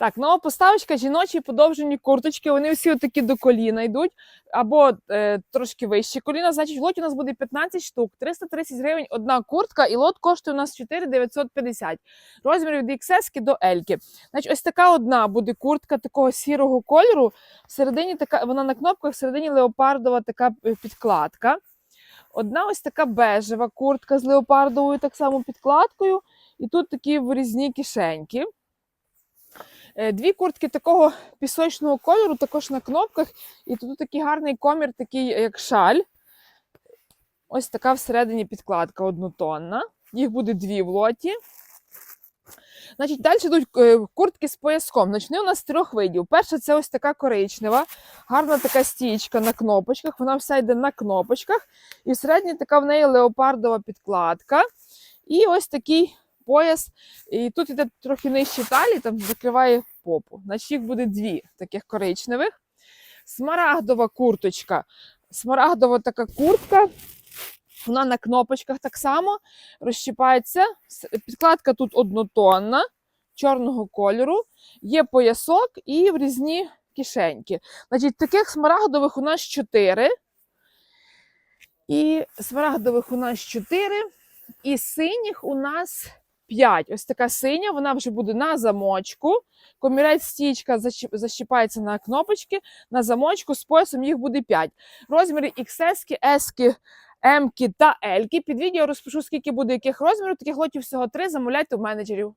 Так, нова поставочка жіночі подовжені курточки. Вони всі такі до коліна йдуть, або е, трошки вище коліна. Значить, в лоті у нас буде 15 штук, 330 гривень одна куртка, і лот коштує у нас 4,950. Розмір від XS до L. Значить, ось така одна буде куртка такого сірого кольору. Всередині така, вона на кнопках, всередині леопардова така е, підкладка. Одна ось така бежева куртка з леопардовою так само підкладкою. І тут такі вирізні кишеньки. Е, Дві куртки такого пісочного кольору, також на кнопках. І тут такий гарний комір, такий як шаль. Ось така всередині підкладка однотонна. Їх буде дві в лоті. Значить, далі йдуть е, куртки з пояском. Значить, вони у нас трьох видів. Перша це ось така коричнева, гарна така стічка на кнопочках. Вона вся йде на кнопочках. І всередині така в неї леопардова підкладка. І ось такий пояс. І тут іде трохи нижче талії, там закриває попу. Значить, їх буде дві таких коричневих. Смарагдова курточка. Смарагдова така куртка. Вона на кнопочках так само розщіпається. Підкладка тут однотонна, чорного кольору. Є поясок і в різні кишеньки. Значить, таких смарагдових у нас 4. І смарагдових у нас 4. І синіх у нас 5. Ось така синя, вона вже буде на замочку. Комірець стічка защіп- защіпається на кнопочки. На замочку з поясом їх буде 5. Розміри XS, S, M та L. Під відео розпишу, скільки буде яких розмірів. Таких лотів всього 3. Замовляйте у менеджерів.